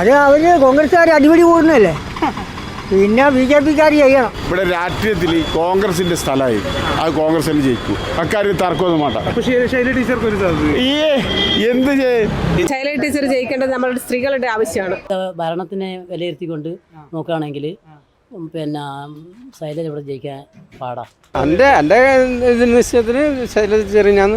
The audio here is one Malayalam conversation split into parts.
അത് അവർ കോൺഗ്രസ്സുകാർ അടിപിടി കൂടുന്നല്ലേ പിന്നെ ബി ജെ പിക്കാർ ചെയ്യണം. ഇവിടെ രാഷ്ട്രീയത്തിൽ കോൺഗ്രസിന്റെ സ്ഥലമായി. അത് കോൺഗ്രസിൽ ജയിക്കും. അക്കാര്യം തർക്കമൊന്നും വേണ്ട. ഈ എന്ത് ശൈല ടീച്ചർ ജയിക്കേണ്ടത് നമ്മളുടെ സ്ത്രീകളുടെ ആവശ്യമാണ്. ഭരണത്തിനെ വിലയിരുത്തിക്കൊണ്ട് നോക്കുകയാണെങ്കിൽ പിന്നെ ശൈലജ ഇവിടെ ജയിക്കാൻ പാടാ. എന്റെ എന്റെ നിശ്ചയത്തിന് ശൈലജ ഞാൻ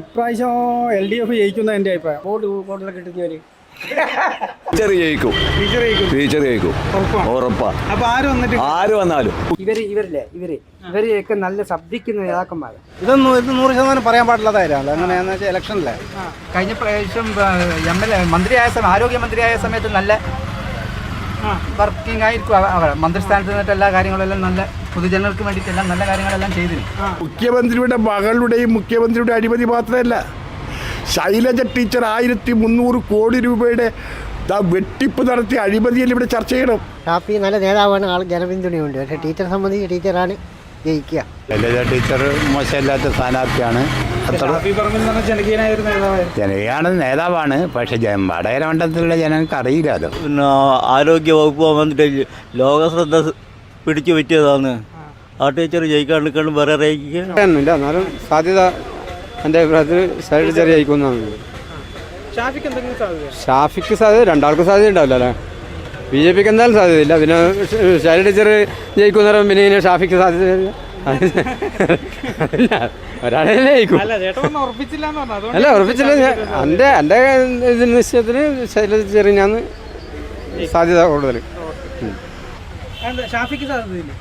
ഇപ്രാവശ്യം എൽ ഡി എഫ് ജയിക്കുന്ന എന്റെ അഭിപ്രായം. വോട്ട് വോട്ടിലൊക്കെ കിട്ടുന്നവര് ടീച്ചർ ജയിക്കും. ടീച്ചർ ജയിക്കും. ടീച്ചർ ജയിക്കും. ഉറപ്പാണ് ഉറപ്പാ. അപ്പൊ ആര് വന്നിട്ട് ആര് വന്നാലും. ഇവർ ഇവരില്ലേ? ഇവർ. ഇവരെയൊക്കെ നല്ല ശബ്ദിക്കുന്ന നേതാക്കന്മാർ ഇതൊന്നും ഇത് നൂറ് ശതമാനം പറയാൻ പാടില്ലാത്ത കാര്യമാണ് എങ്ങനെയാണെന്ന് വെച്ചാൽ ഇലക്ഷനിലെ. കഴിഞ്ഞ പ്രാവശ്യം എം എൽ എ മന്ത്രിയായ സമയം ആരോഗ്യമന്ത്രിയായ സമയത്ത് നല്ല വർക്കിംഗ് ആയിരിക്കും അവർ മന്ത്രിസ്ഥാനത്ത് നിന്നിട്ട് എല്ലാ കാര്യങ്ങളെല്ലാം നല്ല പൊതുജനങ്ങൾക്ക് വേണ്ടിയിട്ടെല്ലാം നല്ല കാര്യങ്ങളെല്ലാം ചെയ്തിരുന്നു. മുഖ്യമന്ത്രിയുടെ മകളുടെയും മുഖ്യമന്ത്രിയുടെ അഴിമതി മാത്രമല്ല ശൈലജ ടീച്ചർ ആയിരത്തി മുന്നൂറ് കോടി രൂപയുടെ ദാ വെട്ടിപ്പ് നടത്തി അഴിമതിയിൽ ഇവിടെ ചർച്ച ചെയ്യണം. ഷാപ്പി നല്ല നേതാവാണ് ആൾ ജനപിന്തുണയുണ്ട്. പക്ഷേ ടീച്ചറെ സംബന്ധിച്ച് ടീച്ചറാണ് ജയിക്കുക. ശൈലജ ടീച്ചർ മോശമില്ലാത്ത സ്ഥാനാർത്ഥിയാണ്. ഷാഫി ജനകീയാണ് നേതാവാണ്. പക്ഷേ വടകര മണ്ഡലത്തിലുള്ള ജനങ്ങൾക്ക് അറിയില്ല അത്. പിന്നെ ആരോഗ്യ വകുപ്പ് വന്നിട്ട് ലോകശ്രദ്ധ പിടിച്ചു പറ്റിയതാണ്. ആ ടീച്ചർ ജയിക്കാൻ വേറെ എന്നാലും സാധ്യത എന്റെ അഭിപ്രായത്തിൽ സർജറി ചെറിയ ജയിക്കുന്നതാണ് ഷാഫിക്ക് എന്തെങ്കിലും സാധ്യത ഷാഫിക്ക് സാധ്യത രണ്ടാൾക്കും സാധ്യത ഉണ്ടാവില്ല അല്ലേ? ബി ജെ പിക്ക് എന്തായാലും സാധ്യതയില്ല. പിന്നെ ശൈല ടീച്ചർ ജയിക്കുന്ന പിന്നെ ഇങ്ങനെ ഷാഫിക്ക് സാധ്യത ഒരാളെ ജയിക്കും. അല്ല ഉറപ്പിച്ചില്ല എന്ന് പറഞ്ഞു. അതുകൊണ്ട് അല്ല ഉറപ്പിച്ചില്ല. ഞാൻ എന്റെ എന്റെ ഇത് നിശ്ചയത്തിന് ശൈലജ ചെറിഞ്ഞാന്ന് സാധ്യത കൂടുതൽ. ഷാഫിക്ക് സാധ്യതയില്ല?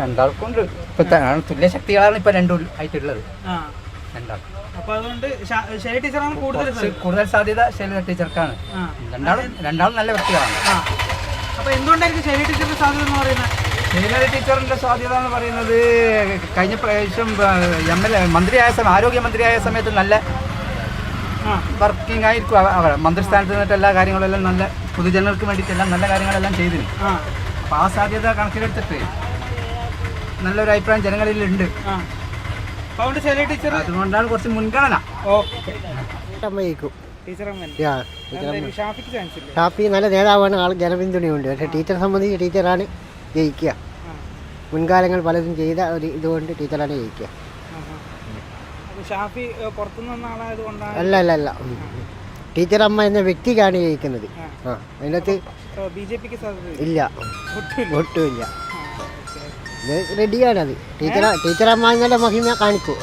രണ്ടാൾക്കുണ്ട്. ഇപ്പൊ തുല്യ ശക്തികളാണ് ഇപ്പൊ രണ്ടും ആയിട്ടുള്ളത്. അപ്പൊ അതുകൊണ്ട് ശൈല ടീച്ചറാണ് കൂടുതൽ കുറച്ച്. കൂടുതൽ സാധ്യത ശൈലജ ടീച്ചർക്കാണ്. ആ. രണ്ടാളും രണ്ടാളും നല്ല വ്യക്തികളാണ്. ആ. അപ്പൊ എന്തുകൊണ്ടായിരിക്കും ശൈല ടീച്ചറിന്റെ സാധ്യത എന്ന് പറയുന്നത്? ശൈലജ ടീച്ചറിന്റെ സാധ്യത എന്ന് പറയുന്നത് കഴിഞ്ഞ പ്രാവശ്യം എം എൽ എ മന്ത്രിയായ സമയം ആരോഗ്യമന്ത്രിയായ സമയത്ത് നല്ല ആ. വർക്കിംഗ് ആയിരിക്കും അവ- അവർ മന്ത്രിസ്ഥാനത്ത് നിന്നിട്ട് എല്ലാ കാര്യങ്ങളെല്ലാം നല്ല പൊതുജനങ്ങൾക്ക് വേണ്ടിയിട്ടെല്ലാം നല്ല കാര്യങ്ങളെല്ലാം ചെയ്തിരുന്നു. ആ. അപ്പോൾ ആ സാധ്യത കണക്കിലെടുത്തിട്ട് നല്ലൊരു അഭിപ്രായം ജനങ്ങളിലുണ്ട്. ആ അപ്പൊ അതുകൊണ്ട് ശൈല ടീച്ചർ അതുകൊണ്ടാണ് കുറച്ച് മുൻഗണന. ഷാഫി നല്ല നേതാവാണ് ആൾ ജനപിന്തുണയുണ്ട്. പക്ഷേ ടീച്ചറെ സംബന്ധിച്ച് ടീച്ചറാണ് ജയിക്കുക. മുൻകാലങ്ങൾ പലതും ചെയ്ത ഒരു ഇതുകൊണ്ട് ടീച്ചറാണ് ജയിക്കുക. അല്ല അല്ല അല്ല. ടീച്ചർ അമ്മ എന്ന വ്യക്തിക്കാണ് ജയിക്കുന്നത്. ആ. അതിനകത്ത് ബി ജെ പിക്ക് സാധ്യത ഇല്ല? ഒട്ടുമില്ല ഇത് റെഡിയാണത്. ടീച്ചർ ടീച്ചറമ്മ എന്നുള്ള മഹിമ കാണിക്കൂ.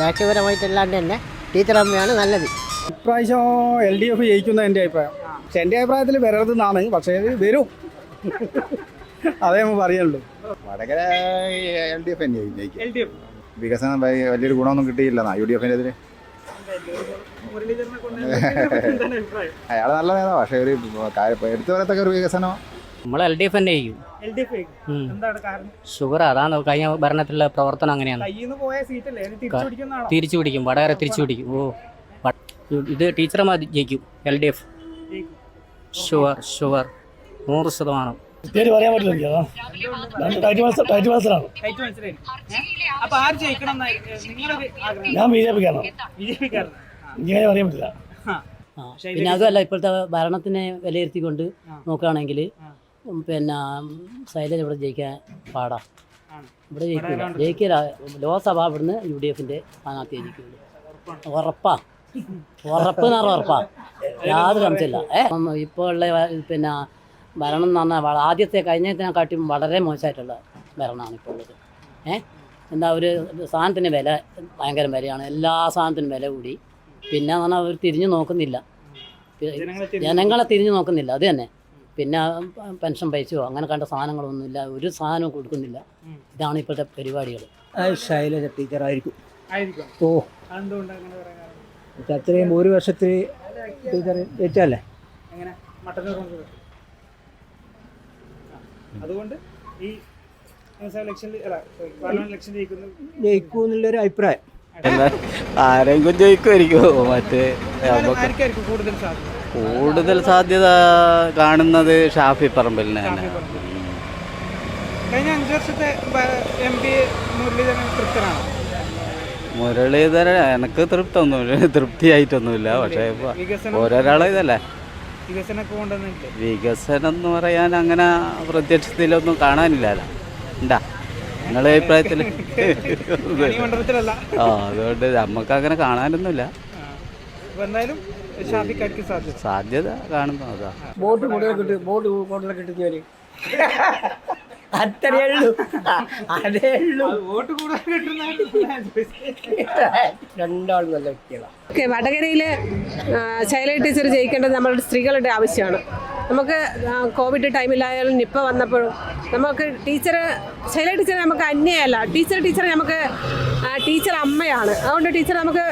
രാഷ്ട്രീയപരമായിട്ടല്ലാണ്ട് തന്നെ ടീച്ചറമ്മയാണ് നല്ലത്. ഇപ്രാവശ്യം എൽ ഡി എഫ് ജയിക്കുന്ന എന്റെ അഭിപ്രായം. പക്ഷെ എന്റെ അഭിപ്രായത്തിൽ വരരുതെന്നാണ്. പക്ഷേ വരും. അതേ നമ്മൾ പറയുള്ളൂ. വടകര എൽ ഡി എഫ് തന്നെ ജയിക്കും. വികസനം വലിയൊരു ഗുണമൊന്നും കിട്ടിയില്ല യു ഡി എഫിന്റെ എതിരെ മുരളീധരനെ കൊണ്ട് അഭിപ്രായം. അയാൾ നല്ല നേതാവ്. പക്ഷേ ഒരു എടുത്തു പറയത്തക്ക ഒരു വികസനം നമ്മൾ എൽ ഡി എഫ് തന്നെ ചെയ്യും എൽ എന്താണ് കാരണം? ഷുഗർ അതാണ്. കഴിഞ്ഞ ഭരണത്തിലുള്ള പ്രവർത്തനം അങ്ങനെയാണ്. കയ്യിൽ പോയ സീറ്റല്ലേ തിരിച്ചു പിടിക്കും. വടകര തിരിച്ചു പിടിക്കും. ഓ. ഇത് ടീച്ചർമാർ ജയിക്കും. L D F sure sure നൂറ് ശതമാനം. പേര് പറയാൻ പറ്റില്ല ടൈറ്റ് ടൈറ്റ് ആഗ്രഹം? ഞാൻ ബി ജെ പിക്കാരണം ഇങ്ങനെ പറയാൻ പറ്റില്ല. ആ, പിന്നെ അതല്ല ഇപ്പോഴത്തെ ഭരണത്തിനെ വിലയിരുത്തിക്കൊണ്ട് നോക്കുകയാണെങ്കിൽ പിന്നെ ശൈലജ ഇവിടെ ജയിക്കാൻ പാടാ. ഇവിടെ ജയിക്കില്ല ജയിക്കില്ല ലോക്സഭ ഇവിടുന്ന് യു ഡി എഫിന്റെ സ്ഥാനാർത്ഥി ജയിക്കുള്ളൂ. ഉറപ്പാ. ഉറപ്പ് എന്ന് പറഞ്ഞാൽ ഉറപ്പാ. യാതൊരു സംശയമില്ല ഏ? ഇപ്പോൾ ഉള്ള പിന്നെ ഭരണം എന്ന് പറഞ്ഞാൽ ആദ്യത്തെ ആദ്യത്തെ കഴിഞ്ഞതിനെക്കാട്ടിയും വളരെ മോശമായിട്ടുള്ള ഭരണമാണ് ഇപ്പോൾ ഉള്ളത്. ഏ? എന്താ ഒരു സാധനത്തിന് വില ഭയങ്കര വിലയാണ്. എല്ലാ സാധനത്തിനും വില കൂടി. പിന്നെ എന്ന് പറഞ്ഞാൽ അവർ തിരിഞ്ഞു നോക്കുന്നില്ല. ജനങ്ങളെ തിരിഞ്ഞു നോക്കുന്നില്ല. അത് തന്നെ. പിന്നെ പെൻഷൻ പൈസയോ അങ്ങനെ കണ്ട സാധനങ്ങളൊന്നുമില്ല. ഒരു സാധനവും കൊടുക്കുന്നില്ല. ഇതാണ് ഇപ്പോഴത്തെ പരിപാടികൾ. ശൈലജ ടീച്ചറായിരിക്കും ആയിരിക്കും. ഓ. അതെന്തുകൊണ്ടാണ് അങ്ങനെ പറയാൻ കാരണം? അത്രയും ഒരു വർഷത്തിൽ ടീച്ചർ ഏറ്റല്ലേ? അതുകൊണ്ട് ഈ ജയിക്കൂ എന്നുള്ളൊരു അഭിപ്രായം. ആരെങ്കിലും ജയിക്കുമായിരിക്കും. മറ്റേ കൂടുതൽ സാധ്യത? കൂടുതൽ സാധ്യത കാണുന്നത് ഷാഫി പറമ്പലിന് തന്നെ. കഴിഞ്ഞ അഞ്ച് വർഷത്തെ എം പി മുരളീധരൻ തൃപ്തനാണ്? മുരളീധരൻ എനിക്ക് തൃപ്തൊന്നുമില്ല. തൃപ്തിയായിട്ടൊന്നുമില്ല. പക്ഷേ ഓരോരാളെ ഇതല്ലേ. വികസനം എന്ന് പറയാൻ അങ്ങനെ പ്രത്യക്ഷത്തിലൊന്നും കാണാനില്ലല്ലോ. ഉണ്ടാ? നിങ്ങളെ അഭിപ്രായത്തിൽ ആ അതുകൊണ്ട് നമുക്ക് അങ്ങനെ കാണാനൊന്നുമില്ല അപ്പൊ എന്തായാലും ഷാഫിക്കാർക്ക് സാധ്യത. സാധ്യത കാണുന്നു അതാ. ബോട്ട് കൂടുതൽ കിട്ടും വോട്ട് കൂടുതൽ കിട്ടുന്നവര് അത്രയേ ഉള്ളൂ. അതേ ഉള്ളൂ. വോട്ട് കൂടുതൽ കിട്ടുന്ന രണ്ടാളും നല്ല വ്യക്തികളാണ് ഓക്കെ വടകരയിൽ ശൈല ടീച്ചർ ജയിക്കേണ്ടത് നമ്മളുടെ സ്ത്രീകളുടെ ആവശ്യമാണ്. നമുക്ക് കോവിഡ് ടൈമിലായാലും നിപ്പ വന്നപ്പോഴും നമുക്ക് ടീച്ചർ ശൈല ടീച്ചർ നമുക്ക് അന്യയല്ല. ടീച്ചർ ടീച്ചർ നമുക്ക് ടീച്ചർ അമ്മയാണ്. അതുകൊണ്ട് ടീച്ചർ നമുക്ക്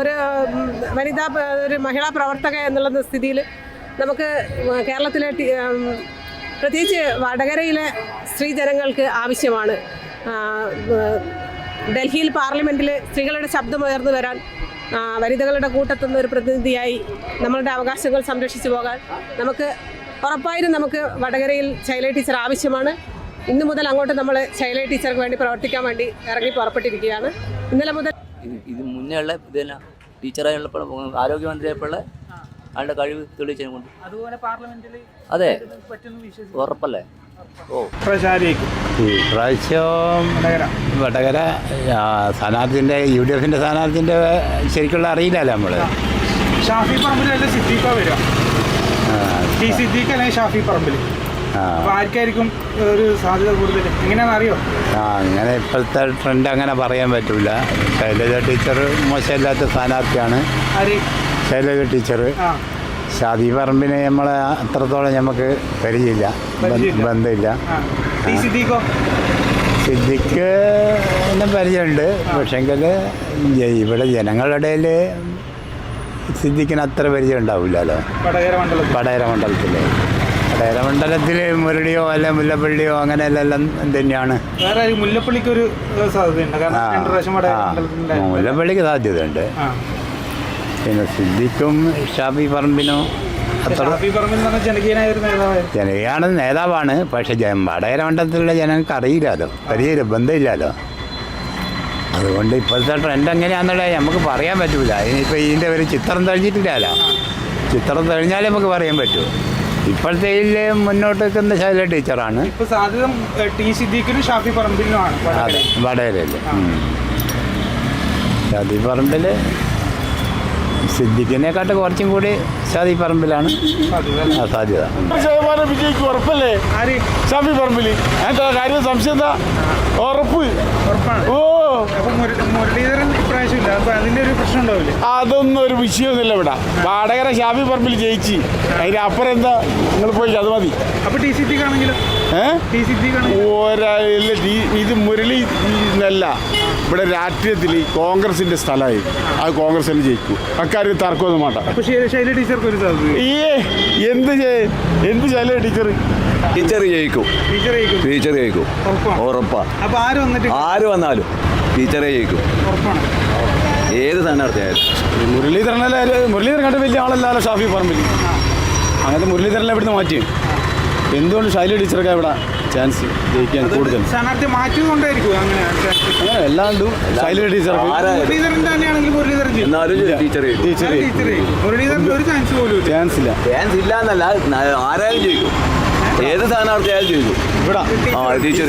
ഒരു വനിതാ ഒരു മഹിളാ പ്രവർത്തക എന്നുള്ള സ്ഥിതിയിൽ നമുക്ക് കേരളത്തിലെ പ്രത്യേകിച്ച് വടകരയിലെ സ്ത്രീജനങ്ങൾക്ക് ആവശ്യമാണ്. ഡൽഹിയിൽ പാർലമെന്റിൽ സ്ത്രീകളുടെ ശബ്ദം ഉയർന്നു വരാൻ വനിതകളുടെ കൂട്ടത്തു നിന്ന് ഒരു പ്രതിനിധിയായി നമ്മളുടെ അവകാശങ്ങൾ സംരക്ഷിച്ചു പോകാൻ നമുക്ക് ഉറപ്പായും നമുക്ക് വടകരയിൽ ശൈല ടീച്ചർ ആവശ്യമാണ്. ഇന്നു മുതൽ അങ്ങോട്ട് നമ്മൾ ശൈല ടീച്ചർക്ക് വേണ്ടി പ്രവർത്തിക്കാൻ വേണ്ടി ഇറങ്ങി പുറപ്പെട്ടിരിക്കുകയാണ്. ഇന്നലെ മുതൽ ഇത് മുന്നേ ഉള്ള ഇതല്ല ടീച്ചറായുള്ളപ്പോൾ ആരോഗ്യമന്ത്രിയായപ്പോൾ ആളുടെ കഴിവ് തെളിയിച്ചതിനെ കൊണ്ട്. അതുപോലെ പാർലമെന്റിൽ അതെ. ഉറപ്പല്ലേ? പ്രചാരിക്കും. ഈ പ്രാവശ്യം വടകര. സ്ഥാനാർത്ഥിന്റെ യു ഡി എഫിന്റെ സ്ഥാനാർത്ഥിന്റെ ശരിക്കുള്ള അറിയില്ലല്ലോ നമ്മൾ ഷാഫി പറമ്പിലല്ല സിദ്ദീഖ വരിക? ടി സിദ്ദീഖ് അല്ലെങ്കിൽ ഷാഫി പറമ്പിൽ ആർക്കായിരിക്കും ഒരു സാധ്യത കൂടുതൽ എങ്ങനെയാണെന്ന് അറിയോ? ആ അങ്ങനെ ഇപ്പോഴത്തെ ട്രെൻഡ് അങ്ങനെ പറയാൻ പറ്റൂല. ശൈലജ ടീച്ചർ മോശമില്ലാത്ത സ്ഥാനാർത്ഥിയാണ്. ശൈലജ ടീച്ചർ ആ. ഷാദി പറമ്പിനെ നമ്മളെ അത്രത്തോളം നമുക്ക് പരിചയമില്ല. ബന്ധമില്ല. സിദ്ദീഖോ? എന്നെ പരിചയമുണ്ട്. പക്ഷെങ്കിൽ ഇവിടെ ജനങ്ങളുടെ സിദ്ദിഖിന് അത്ര പരിചയം ഉണ്ടാവില്ലല്ലോ. പടയര മണ്ഡലത്തിൽ പടയര മണ്ഡലത്തിൽ മുരടിയോ മുരളിയോ അല്ലെ മുല്ലപ്പള്ളിയോ അങ്ങനെ എല്ലാം തന്നെയാണ് മുല്ലപ്പള്ളിക്ക് ഒരു സാധ്യതയുണ്ട്. മുല്ലപ്പള്ളിക്ക് സാധ്യതയുണ്ട്. പിന്നെ സിദ്ദിഖും ഷാഫി പറമ്പിനും? അത്ര ജനകീയാണ് നേതാവാണ്. പക്ഷെ വടകര മണ്ഡലത്തിലുള്ള ജനങ്ങൾക്ക് അറിയില്ലല്ലോ പരിചയം ബന്ധമില്ലല്ലോ അതുകൊണ്ട് ഇപ്പോഴത്തെ ട്രെൻഡ് എങ്ങനെയാണെന്നുള്ളത് നമുക്ക് പറയാൻ പറ്റൂല. ഇനിയിപ്പോൾ ഇതിന്റെ ഒരു ചിത്രം തെളിഞ്ഞിട്ടില്ലല്ലോ. ചിത്രം തെളിഞ്ഞാലേ നമുക്ക് പറയാൻ പറ്റൂ. ഇപ്പോഴത്തെ മുന്നോട്ട് നിൽക്കുന്ന ശൈല ടീച്ചറാണ്. സിദ്ദീഖിനും ഷാഫി പറമ്പിൽ സിദ്ദിഖിനെക്കാട്ട് കുറച്ചും കൂടി ഷാദി പറമ്പിലാണ്. സാധ്യത. ശതമാനം വിജയിക്കും ഉറപ്പല്ലേ? ആര്? ഷാഫി പറമ്പിൽ. എന്താ കാര്യം? സംശയം എന്താ? ഉറപ്പ്. ഉറപ്പാണ്. ഓ. മുരളീധരൻ ഇപ്രാവശ്യം ഇല്ല. അപ്പൊ അതിന്റെ ഒരു പ്രശ്നം ഉണ്ടാവില്ലേ? അതൊന്നും ഒരു വിഷയമൊന്നുമില്ല ഇവിടെ. വാടകര ഷാഫി പറമ്പിൽ ജയിച്ച്. അതിന് അപ്പുറം എന്താ? നിങ്ങൾ പോയി അത് മതി. അപ്പൊ ടി സി ടി ആണെങ്കിലും ഒരാളില്ല ഈ- ഇത് മുരളി എന്നല്ല ഇവിടെ രാഷ്ട്രീയത്തിൽ കോൺഗ്രസിന്റെ സ്ഥലമായി. അത് കോൺഗ്രസ് തന്നെ ജയിക്കും. അക്കാര്യം തർക്കമൊന്നും മാട്ട ഈ എന്ത് എന്ത് ശൈല ടീച്ചർ? ടീച്ചർ ജയിക്കും. ടീച്ചർ ജയിക്കും. ടീച്ചർ ജയിക്കും. ഉറപ്പാണ്. ഉറപ്പാ. ആര് വന്നിട്ട്? ആര് വന്നാലും ടീച്ചറെ ജയിക്കും. ഉറപ്പാണ്. ഏത് സ്ഥാനാർത്ഥിയായാലും മുരളീധരനല്ലേ മുരളീധരൻ കണ്ട വലിയ ആളല്ലല്ലോ ഷാഫി പറമ്പിൽ അങ്ങനത്തെ മുരളീധരനെ ഇവിടുന്ന് മാറ്റി. എന്തുകൊണ്ട് ശൈലി ടീച്ചർക്ക് ഇവിടെ? ചാൻസ് ജയിക്കാൻ കൂടുതൽ. സ്ഥാനാർത്ഥി മാറ്റിയതുകൊണ്ടായിരിക്കും അങ്ങനെ അങ്ങനെ എല്ലാണ്ടും ശൈലി ടീച്ചർക്ക് ആരായാലും മുരളീധരൻ തന്നെയാണെങ്കിൽ മുരളീധരൻ ജയിക്കും. എന്നാലും ടീച്ചർ ജയിക്കും. ടീച്ചർ ടീച്ചർ ജയിക്കും. മുരളീധരൻ ഒരു ചാൻസ് പോലും ഇല്ല. ചാൻസ് ഇല്ല. എന്നല്ല ആരായാലും ജയിക്കും. ഏത് സ്ഥാനാർത്ഥിയായാലും ജയിക്കും. ഇവിടെ. ആ ടീച്ചർ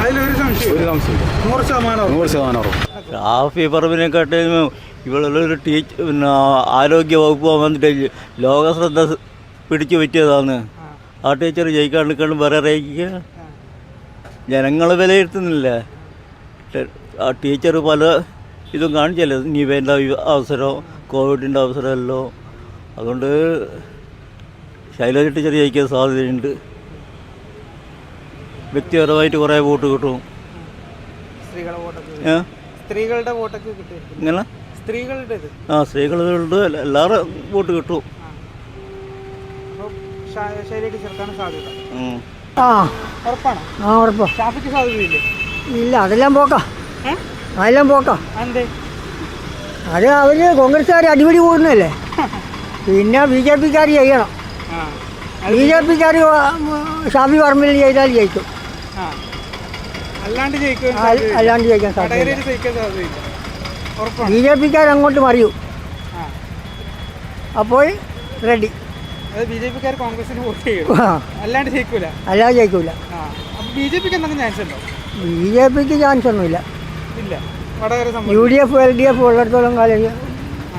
അതിലൊരു സംശയം ഒരു സംശയം നൂറ് ശതമാനം ഉറപ്പ്. നൂറ് ശതമാനം ഉറപ്പ്. ഷാഫി പറമ്പിനെക്കാട്ടും ഇവളൊരു ടീച്ചർ പിന്നെ ആരോഗ്യ വകുപ്പ് വന്നിട്ട് ലോക ശ്രദ്ധ പിടിച്ചു പറ്റിയതാണ്. ആ ടീച്ചർ ജയിക്കാൻ നിൽക്കണം വേറെ അറിയിക്കുക. ജനങ്ങൾ വിലയിരുത്തുന്നില്ല? ആ ടീച്ചർ പല ഇതും കാണിച്ചല്ലേ? നിവേന്റെ അവസരം കോവിഡിന്റെ അവസരമല്ലോ? അതുകൊണ്ട് ശൈലജ ടീച്ചർ ജയിക്കാൻ സാധ്യതയുണ്ട്. വ്യക്തിപരമായിട്ട് കുറേ വോട്ട് കിട്ടും. സ്ത്രീകളുടെ വോട്ടൊക്കെ കിട്ടും. ഇങ്ങനെ സ്ത്രീകളുടെ ആ സ്ത്രീകളുടെ എല്ലാവരും വോട്ട് കിട്ടും. ഷാ- ശൈല സാധ്യത. ആ. ഉറപ്പാണ്? ആ ഉറപ്പാ. ഷാഫിക്ക് സാധ്യതയില്ലേ? ഇല്ല അതെല്ലാം പോക്കാ. അതെല്ലാം പോക്കാ. എന്തേ അത് അവർ കോൺഗ്രസ്സുകാർ അടിപിടി കൂടുന്നല്ലേ പിന്നെ ബി ജെ പിക്കാർ ചെയ്യണം. ആ. ബി ജെ പിക്കാർ ഷാഫി പറമ്പിൽ ചെയ്താൽ ജയിക്കും. അല്ലാണ്ട് ജയിക്കാൻ അൽ- അല്ലാണ്ട് ജയിക്കാൻ സാധ്യത ബി ജെ പിക്കാർ അങ്ങോട്ട് മറിയൂ. ആ. അപ്പോൾ റെഡി. ബി ജെ പിക്കാർ കോൺഗ്രസിന് വോട്ട് ചെയ്യും. അല്ലാണ്ട് ജയിക്കൂല. അല്ലാതെ ജയിക്കൂല. ബി ജെ പിക്ക് എന്തെങ്കിലും ചാൻസ് ഉണ്ടോ? ബി ജെ പിക്ക് ചാൻസ് ഒന്നുമില്ല. ഇല്ല. U D F L D F ഉള്ളിടത്തോളം കാലം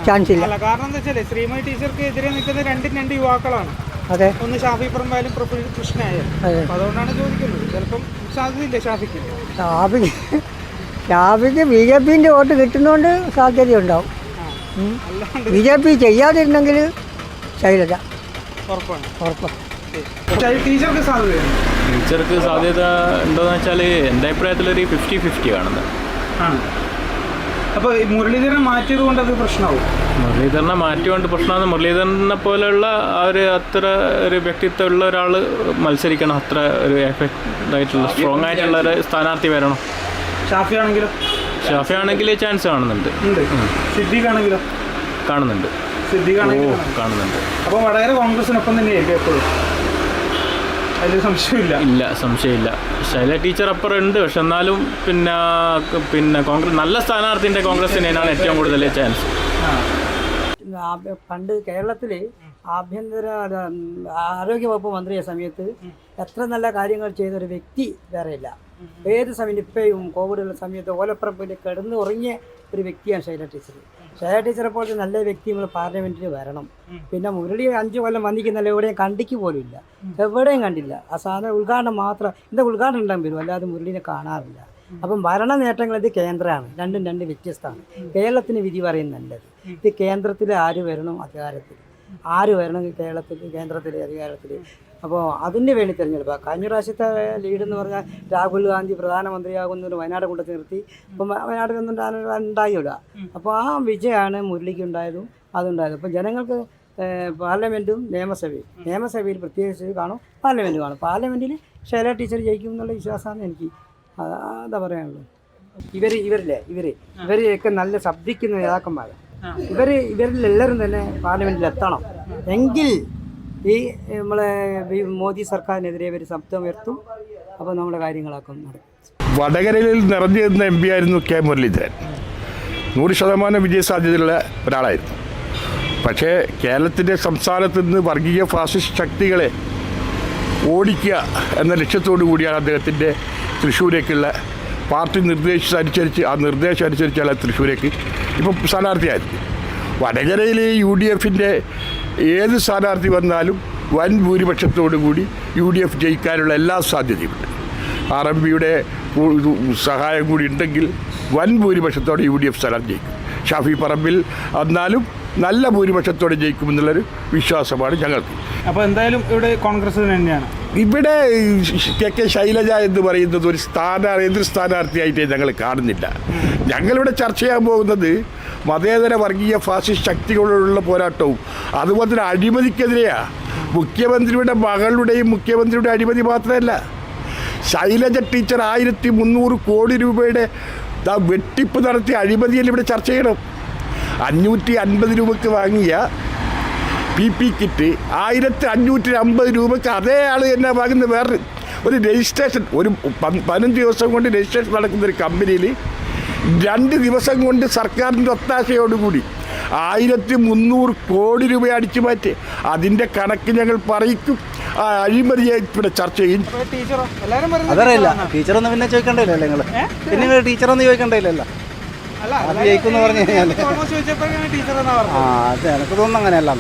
ചാൻസ് ഇല്ല. കാരണം എന്താ വെച്ചാൽ ശ്രീമതി ടീച്ചർക്ക് എതിരെ നിൽക്കുന്ന രണ്ടും രണ്ട് യുവാക്കളാണ്. അതെ. ഒന്ന് ഷാഫി പറമ്പായാലും പ്രഫുൽ കൃഷ്ണയായാലും അതെ. അതുകൊണ്ടാണ് ചോദിക്കുന്നത്. ചിലപ്പം സാധ്യതയില്ല ഷാഫിക്ക്. ഷാഫിക്ക് ഷാഫിക്ക് ബി ജെ പിന്റെ വോട്ട് കിട്ടുന്നതുകൊണ്ട് സാധ്യതയുണ്ടാവും. ബി ജെ പി ചെയ്യാതിരുന്നെങ്കിൽ ശൈലജ. ടീച്ചർക്ക് സാധ്യത ഉണ്ടോന്ന് വെച്ചാൽ എന്റെ അഭിപ്രായത്തിലൊരു ഫിഫ്റ്റി ഫിഫ്റ്റി കാണുന്നത്. അപ്പോൾ മുരളീധരൻ മാറ്റിയത് കൊണ്ട് അത് പ്രശ്നമാവും. മുരളീധരനെ മാറ്റിയോണ്ട് പ്രശ്നമാണ്. മുരളീധരനെ പോലെയുള്ള ആ ഒരു അത്ര ഒരു വ്യക്തിത്വമുള്ള ഒരാൾ മത്സരിക്കണം. അത്ര ഒരു എഫക്റ്റ് ആയിട്ടുള്ള സ്ട്രോങ് ആയിട്ടുള്ള ഒരു സ്ഥാനാർത്ഥി വരണം. ഷാഫി ആണെങ്കിലും? ഷാഫി ആണെങ്കിൽ ചാൻസ് കാണുന്നുണ്ട്. സിദ്ദീഖ് ആണെങ്കിലും? കാണുന്നുണ്ട്. കാണുന്നുണ്ട്. അപ്പൊ വടകര കോൺഗ്രസിനൊപ്പം തന്നെയായിരിക്കും എപ്പോഴും? അതിൽ സംശയമില്ല ഇല്ല സംശയമില്ല. ശൈല ടീച്ചർ അപ്പുറം ഉണ്ട്. പക്ഷെ എന്നാലും പിന്നെ പിന്നെ കോൺഗ്രസ് നല്ല സ്ഥാനാർത്ഥിന്റെ കോൺഗ്രസ് തന്നെയാണ് ഏറ്റവും കൂടുതൽ ചാൻസ് പണ്ട് കേരളത്തിൽ ആഭ്യന്തര ആരോഗ്യ ആരോഗ്യവകുപ്പ് മന്ത്രിയ സമയത്ത് എത്ര നല്ല കാര്യങ്ങൾ ചെയ്ത ഒരു വ്യക്തി വേറെയില്ല. ഏത് സമയത്ത് ഇപ്പോഴും കോവിഡുള്ള സമയത്ത് ഓലപ്പുറം കിടന്ന് ഉറങ്ങിയ ഒരു വ്യക്തിയാണ് ശൈല ടീച്ചർ. ശൈല ടീച്ചറെ പോലത്തെ നല്ല വ്യക്തി നമ്മൾ പാർലമെന്റിൽ വരണം. പിന്നെ മുരളി അഞ്ച് കൊല്ലം വന്നിക്കുന്നല്ല എവിടെയും കണ്ടിക്ക് പോലും ഇല്ല. എവിടെയും കണ്ടില്ല. ആ സാധനം ഉദ്ഘാടനം മാത്രം എന്താ ഉദ്ഘാടനം ഉണ്ടാകും വരും? അല്ലാതെ മുരളീനെ കാണാറില്ല. അപ്പം ഭരണ നേട്ടങ്ങൾ ഇത് കേന്ദ്രമാണ്. രണ്ടും രണ്ട് വ്യത്യസ്തമാണ്. കേരളത്തിന് വിധി പറയുന്ന നല്ലത്. ഇത് കേന്ദ്രത്തിൽ ആര് വരണം? അധികാരത്തിൽ. ആര് വരണം കേരളത്തിൽ കേന്ദ്രത്തിൽ അധികാരത്തിൽ അപ്പോൾ അതിന് വേണ്ടി തിരഞ്ഞെടുപ്പ്. കഴിഞ്ഞ പ്രാവശ്യത്തെ ലീഡ് എന്ന് പറഞ്ഞാൽ രാഹുൽ ഗാന്ധി പ്രധാനമന്ത്രിയാകുന്ന ഒരു വയനാട് കൂട്ടത്തിൽ നിർത്തി. ഇപ്പം വയനാട് ഉണ്ടാ- ഉണ്ടായില്ല. അപ്പോൾ ആ വിജയമാണ് മുരളിക്ക് ഉണ്ടായതും അതുണ്ടായത്. അപ്പോൾ ജനങ്ങൾക്ക് പാർലമെന്റും നിയമസഭയും. നിയമസഭയിൽ പ്രത്യേകിച്ച് കാണും പാർലമെന്റ് കാണും. പാർലമെന്റിൽ ശൈല ടീച്ചർ ജയിക്കും എന്നുള്ള വിശ്വാസമാണ് എനിക്ക് അതാ അതാ പറയാനുള്ളത്. ഇവർ ഇവരില്ലേ ഇവർ ഇവരെയൊക്കെ നല്ല ശബ്ദിക്കുന്ന നേതാക്കന്മാർ ഇവർ ഇവരിലെല്ലാവരും തന്നെ പാർലമെന്റിൽ എത്തണം എങ്കിൽ ഈ നമ്മളെ മോദി സർക്കാരിനെതിരെ ഇവർ ശബ്ദമുയർത്തും അപ്പോൾ നമ്മുടെ കാര്യങ്ങളൊക്കെ നടക്കും. വടകരയിൽ നിറഞ്ഞു നിന്ന എം പി ആയിരുന്നു കെ മുരളീധരൻ. നൂറ് ശതമാനം വിജയസാധ്യതയുള്ള ഒരാളായിരുന്നു. പക്ഷേ കേരളത്തിന്റെ സംസ്ഥാനത്ത് നിന്ന് വർഗീയ ഫാസിസ്റ്റ് ശക്തികളെ ഓടിക്കുക എന്ന ലക്ഷ്യത്തോടു കൂടിയാണ് അദ്ദേഹത്തിന്റെ തൃശ്ശൂരേക്കുള്ള പാർട്ടി നിർദ്ദേശിച്ച അനുസരിച്ച് ആ നിർദ്ദേശം അനുസരിച്ചാണ് തൃശ്ശൂരേക്ക് ഇപ്പം സ്ഥാനാർത്ഥിയായത്. വടകരയിൽ യു ഡി എഫിന്റെ ഏത് സ്ഥാനാർത്ഥി വന്നാലും വൻ ഭൂരിപക്ഷത്തോടു കൂടി യു ഡി എഫ് ജയിക്കാനുള്ള എല്ലാ സാധ്യതയുമുണ്ട്. ആർ എം പിയുടെ സഹായം കൂടി ഉണ്ടെങ്കിൽ വൻ ഭൂരിപക്ഷത്തോടെ യു ഡി എഫ് സ്ഥാനാർത്ഥി ജയിക്കും. ഷാഫി പറമ്പിൽ വന്നാലും നല്ല ഭൂരിപക്ഷത്തോടെ ജയിക്കുമെന്നുള്ളൊരു വിശ്വാസമാണ് ഞങ്ങൾക്ക്. അപ്പോൾ എന്തായാലും ഇവിടെ കോൺഗ്രസ് തന്നെയാണ്. ഇവിടെ കെ കെ ശൈലജ എന്ന് പറയുന്നത് ഒരു സ്ഥാന എതിർ സ്ഥാനാർത്ഥിയായിട്ട് ഞങ്ങൾ കാണുന്നില്ല. ഞങ്ങളിവിടെ ചർച്ച ചെയ്യാൻ പോകുന്നത് മതേതര വർഗീയ ഫാസിസ്റ്റ് ശക്തികളോടുള്ള പോരാട്ടവും. അതുപോലെ തന്നെ അഴിമതിക്കെതിരെയാണ് മുഖ്യമന്ത്രിയുടെ മകളുടെയും മുഖ്യമന്ത്രിയുടെ അഴിമതി മാത്രമല്ല. ശൈലജ ടീച്ചർ ആയിരത്തി മുന്നൂറ് കോടി രൂപയുടെ വെട്ടിപ്പ് നടത്തിയ അഴിമതിയിൽ ഇവിടെ ചർച്ച ചെയ്യണം. അഞ്ഞൂറ്റി അൻപത് രൂപയ്ക്ക് വാങ്ങിയ പി പി കിറ്റ് ആയിരത്തി അഞ്ഞൂറ്റി അമ്പത് രൂപയ്ക്ക് അതേ ആൾ തന്നെ വാങ്ങുന്ന വേറെ ഒരു രജിസ്ട്രേഷൻ. ഒരു പതിനഞ്ച് ദിവസം കൊണ്ട് രജിസ്ട്രേഷൻ നടക്കുന്ന ഒരു കമ്പനിയിൽ രണ്ട് ദിവസം കൊണ്ട് സർക്കാരിന്റെ ഒത്താശയോടുകൂടി ആയിരത്തി മുന്നൂറ് കോടി രൂപ അടിച്ചു മാറ്റി. അതിന്റെ കണക്ക് ഞങ്ങൾ പറയിക്കും. ആ അഴിമതിയെ ഇവിടെ ചർച്ച ചെയ്യും. അതറിയില്ല. ടീച്ചറൊന്നും പിന്നെ ചോദിക്കണ്ടല്ലോ നിങ്ങൾ പിന്നെ ടീച്ചറൊന്നും ചോദിക്കണ്ടല്ലോ. അത് പറഞ്ഞു കഴിഞ്ഞാൽ ആ അത് എനിക്ക് തോന്നുന്നു അങ്ങനെയല്ല.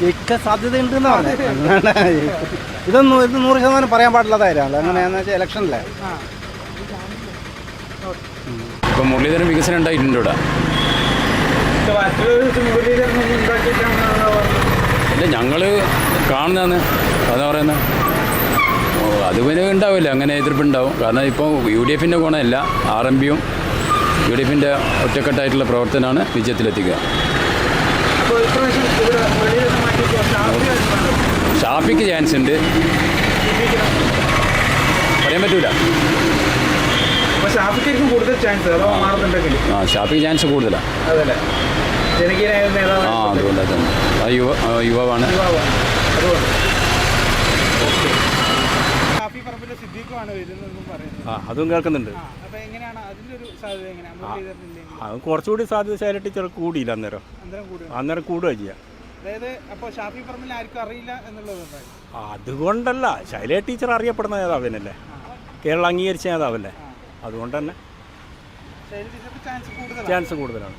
ജയിക്കാൻ സാധ്യതയുണ്ട് എന്ന് പറഞ്ഞു ഇതൊന്നും ഇത് നൂറ് ശതമാനം പറയാൻ പാടില്ലാതായിരുന്നു കാര്യമാണ് എങ്ങനെയാന്ന് വെച്ചാൽ ഇലക്ഷനിലെ ആ. ഇപ്പം മുരളീധരൻ വികസനം ഉണ്ടായിട്ടുണ്ട് ഇവിടെ. അല്ല ഞങ്ങൾ കാണുന്നതാണ്. അതാ പറയുന്നത് അത് പിന്നെ ഉണ്ടാവില്ല. അങ്ങനെ എതിർപ്പുണ്ടാവും. കാരണം ഇപ്പോൾ യു ഡി എഫിന്റെ ഗുണമല്ല. ആർ എം പിയും യു ഡി എഫിന്റെ ഒറ്റക്കെട്ടായിട്ടുള്ള പ്രവർത്തനമാണ് വിജയത്തിലെത്തിക്കുക. ഷാഫിക്ക് ചാൻസ് ഉണ്ട്. പറയാൻ പറ്റൂല. ഷാഫിക്കായിരിക്കും കൂടുതൽ ചാൻസ് അതോ മാറുന്നുണ്ടെങ്കിൽ ആ ഷാഫിക്ക് ചാൻസ് കൂടുതലാണ് അതല്ലേ. ജനകീയനായ നേതാവ് ആ അതുകൊണ്ട് തന്നെ ആ യുവ ആ യുവാവാണ്. യുവാവാണ്. അതുകൊണ്ട്. ഷാഫി പറമ്പിലെ സിദ്ദീഖുമാണ് വരുന്നതെന്നും പറയുന്നത് ആ അതും കേൾക്കുന്നുണ്ട്. അപ്പോൾ എങ്ങനെയാണ് അതിന്റെ ഒരു സാധ്യത എങ്ങനെയാണ് മുരളീധരനില്ലെങ്കിൽ അത് കുറച്ചുകൂടി സാധ്യത ശൈല ടീച്ചർ കൂടിയില്ല അന്നേരം. കൂടുതൽ അന്നേരം കൂടുക ചെയ്യാം. അതായത് അപ്പോൾ ഷാഫി പറമ്പിൽ ആർക്കും അറിയില്ല എന്നുള്ളത് അതുകൊണ്ടല്ല. ശൈല ടീച്ചർ അറിയപ്പെടുന്ന നേതാവിനല്ലേ കേരളം അംഗീകരിച്ച നേതാവല്ലേ? അതുകൊണ്ട് തന്നെ ചാൻസ് കൂടുതലാണ്.